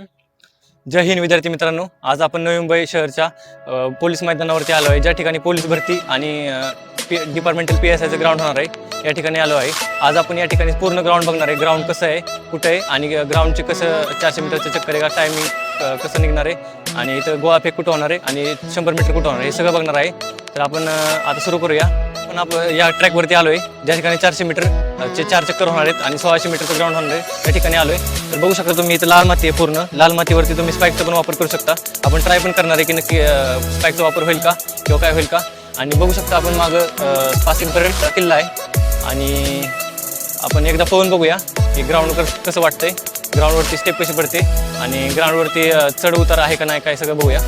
जय हिंद विद्यार्थी मित्रांनो. आज आपण नवी मुंबई शहरच्या पोलीस मैदानावरती आलो आहे. ज्या ठिकाणी पोलीस भरती आणि पी डिपार्टमेंटल पी एस आयचं ग्राउंड होणार आहे या ठिकाणी आलो आहे. आज आपण या ठिकाणी पूर्ण ग्राउंड बघणार आहे. ग्राउंड कसं आहे कुठं आहे आणि ग्राउंडचे कसं चारशे मीटरचं चक्कर आहे का टायमिंग कसं निघणार आहे आणि इथं गोवा फेक कुठं होणार आहे आणि शंभर मीटर कुठं होणार आहे हे सगळं बघणार आहे. तर आपण आता सुरू करूया. पण आपण या ट्रॅकवरती आलो आहे ज्या ठिकाणी चारशे मीटर चे चार चक्कर होणार आहेत आणि सोळाशे मीटरचं ग्राउंड होणार आहे. त्या ठिकाणी आलो आहे तर बघू शकता तुम्ही इथं लाल माती आहे पूर्ण. लाल मातीवरती तुम्ही स्पाईकचा पण वापर करू शकता. आपण ट्राय पण करणार आहे की नक्की स्पाईकचा वापर होईल का किंवा काय होईल का. आणि बघू शकता आपण मागं पासिंगपर्यंत किल्ला आहे. आणि आपण एकदा पोहून बघूया की ग्राउंड कसं वाटतंय. ग्राउंडवरती स्टेप कशी पडते आणि ग्राउंडवरती चढ उतार आहे का नाही काय सगळं बघूया.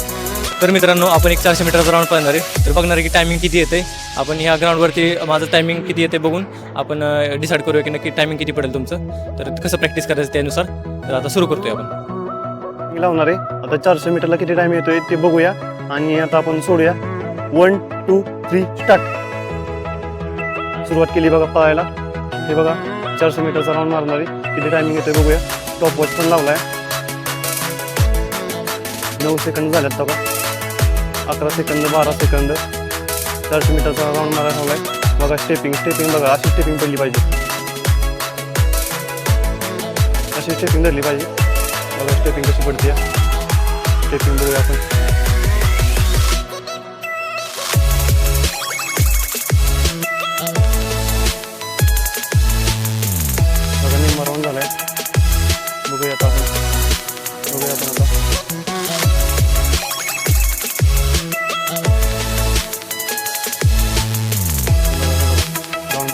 तर मित्रांनो आपण एक चारशे मीटर ग्राउंड पाहणार आहे. तर बघणार आहे की टायमिंग किती येते. आपण ह्या ग्राउंडवरती माझं टायमिंग किती येते बघून आपण डिसाईड करूया की नक्की टायमिंग किती पडेल तुमचं. तर कसं प्रॅक्टिस करायचं त्यानुसार तर आता सुरू करतोय आपण. मी लावणार आहे. आता चारशे मीटरला किती टाइम येतोय ते बघूया आणि आता आपण सोडूया. वन टू थ्री स्टार्ट सुरुवात केली बघा पळायला हे बघा चारशे मीटरचा राऊंड मारणार आहे. किती टायमिंग येतोय बघूया. टॉप वॉच पण लावलाय. नऊ सेकंड झाल्यात बघा. अकरा सेकंद बारा सेकंद. चारशे मीटरचा राऊंड मारायला आहे बघा स्टेपिंग स्टेपिंग बघा. अशी स्टेपिंग पडली पाहिजे. अशी स्टेपिंग धरली पाहिजे. बघा स्टेपिंग कशी पडते. स्टेपिंग बघूया आपण. राऊंड झालाय. बघूया आता आपण. बघूया आपण आता.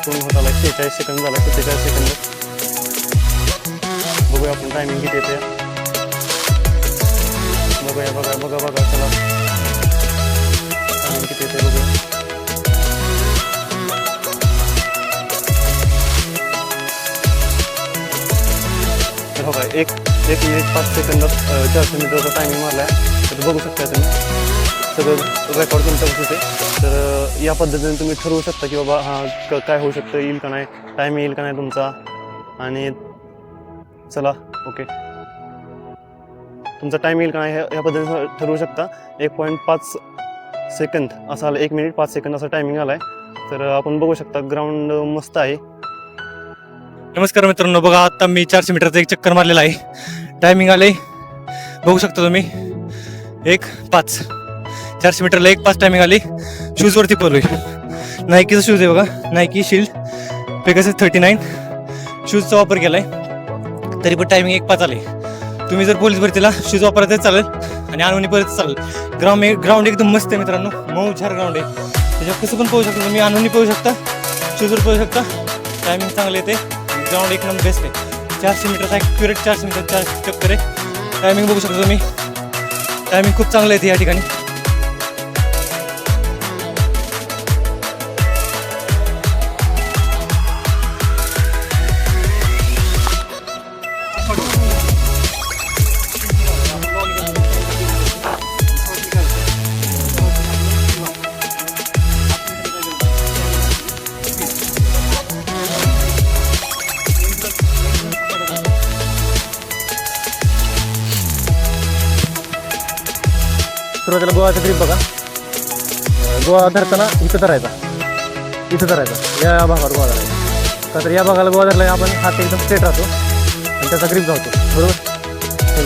पूर्ण होत आला शेहेचाळीस सेकंद झाला सत्तेचाळीस सेकंद बघूया आपण टायमिंग किती येते. बघूया बघा बघा बघा चला. टायमिंग किती येते बघूया. बघा एक एक मिनिट पाच सेकंदात चारशे मीटरचा टायमिंग मारला आहे तर बघू शकता तुम्ही. सगळं रेकॉर्ड तुमच्या होते तर या पद्धतीने तुम्ही ठरवू शकता की बाबा हां क- काय होऊ शकतं येईल का नाही टाईम येईल का नाही तुमचा. आणि चला ओके तुमचा टाईम येईल का नाही ह्या ह्या पद्धतीने ठरवू शकता. एक पॉईंट पाच सेकंद असा आला एक मिनिट पाच सेकंद असा टायमिंग आला आहे तर आपण बघू शकता ग्राउंड मस्त आहे. नमस्कार मित्रांनो बघा आता मी चारशे मीटरचा एक चक्कर मारलेला आहे. टायमिंग आले बघू शकता तुम्ही. एक पाच. चारशे मीटरला एक पाच टायमिंग आली. शूजवरती पळलोय नायकीचा शूज आहे बघा. Nike shield Pegasus thirty nine शूजचा वापर केला आहे तरी पण टायमिंग एक पाच आले तुम्ही जर पोलीस भरतीला शूज वापरायचं चालेल. आणि आणवणी परत चालेल ग्राउंड ग्राउंड एकदम मस्त आहे मित्रांनो. मऊ झार ग्राउंड आहे. त्याच्यात कसं पण पोहू शकता तुम्ही. आणवणी पोहू शकता. शूजवर पोहू शकता. टायमिंग चांगलं येते. ग्राउंड एक नंबर बेस्ट आहे. चारशे मीटरचा ॲक्युरेट चारशे मीटर चार चक्कर आहे. टायमिंग बघू शकता तुम्ही. टायमिंग खूप चांगलं येते या ठिकाणी. सुरुवातीला गोवाचा ग्रीप बघा. गोवा धरताना इथं धरायचा. इथं धरायचा. या भागावर गोवा धरायचा. का तर या भागाला गोवा धरला आपण हात एकदम स्ट्रेट राहतो. आणि त्याचा ग्रीप धावतो. बरोबर?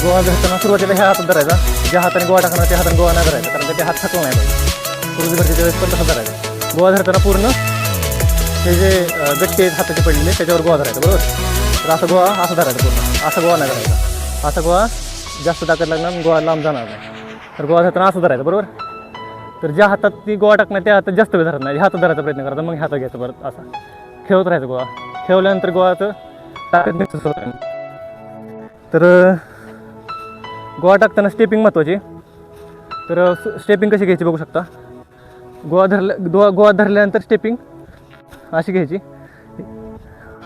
गोवा धरताना सुरुवातीला ह्या हातात धरायचा. ज्या हाताने गोवा टाकणार त्या हाताने गोवा नाही धरायचा. कारण त्याचे हात थकला नाही पाहिजे. पूर्वी भरतीच्या वेळेस पण तसा धरायचा. गोवा धरताना पूर्ण हे जे गट्टे आहेत हाताचे पडलेले त्याच्यावर गोवा धरायचा. बरोबर? तर असं गोवा असं धरायचा पूर्ण. असा गोवा नाही धरायचा. असा गोवा जास्त ताकद लागणार गोवा लांब जाणार नाही. तर गोवा धरताना असं धरायचं बरोबर? तर ज्या हातात ती गोळा टाकणार त्या हातात जास्त वेळ धरत नाही. हातात धरायचा प्रयत्न करायचा मग हातात घ्यायचं परत असा. खेळत राहायचं गोळा खेळल्यानंतर गोवाचं ताकद मिक्स तर गोळा टाकताना स्टेपिंग महत्त्वाची तर स्टेपिंग कशी घ्यायची बघू शकता? गोवा धरल्या गोवा गोवा धरल्यानंतर स्टेपिंग अशी घ्यायची.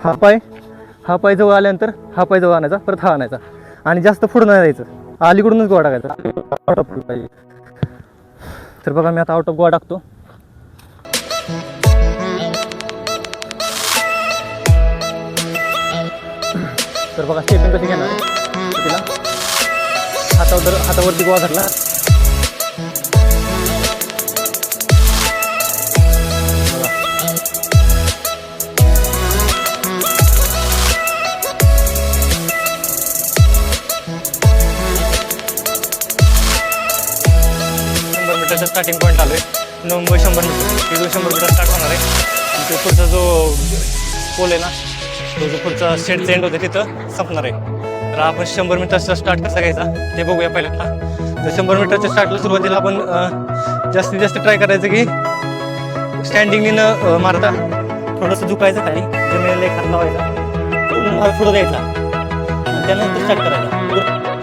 हा पाय हा पाय जवळ आल्यानंतर हा पाय जवळ आणायचा परत हा आणायचा. आणि जास्त पुढं नाही जायचं. अलीकडूनच गोवा टाकायचा आउट ऑफ पाहिजे तर बघा मी आता आउट ऑफ गोळा टाकतो. तर बघा स्टेपिंग कशी घेणार? तिला. हातावर हातावरती गोवा धरला. मीटरचा स्टार्टिंग पॉईंट आलो आहे नव्वद शंभर मीटर तिथून शंभर मीटर स्टार्ट होणार आहे. तो पुढचा जो पोल आहे ना तो जो पुढचा सेट एंड होता तिथं संपणार आहे. तर आपण शंभर मीटरचा स्टार्ट कसा घ्यायचा ते बघूया पहिल्यांदा. तर शंभर मीटरच्या स्टार्टला सुरुवातीला आपण जास्तीत जास्त ट्राय करायचं की स्टँडिंगनी न मारता. थोडंसं झुकायचं खाली जमिनीला एक हात लावायचा. पुढं द्यायचा. त्यानंतर स्टार्ट करायचा.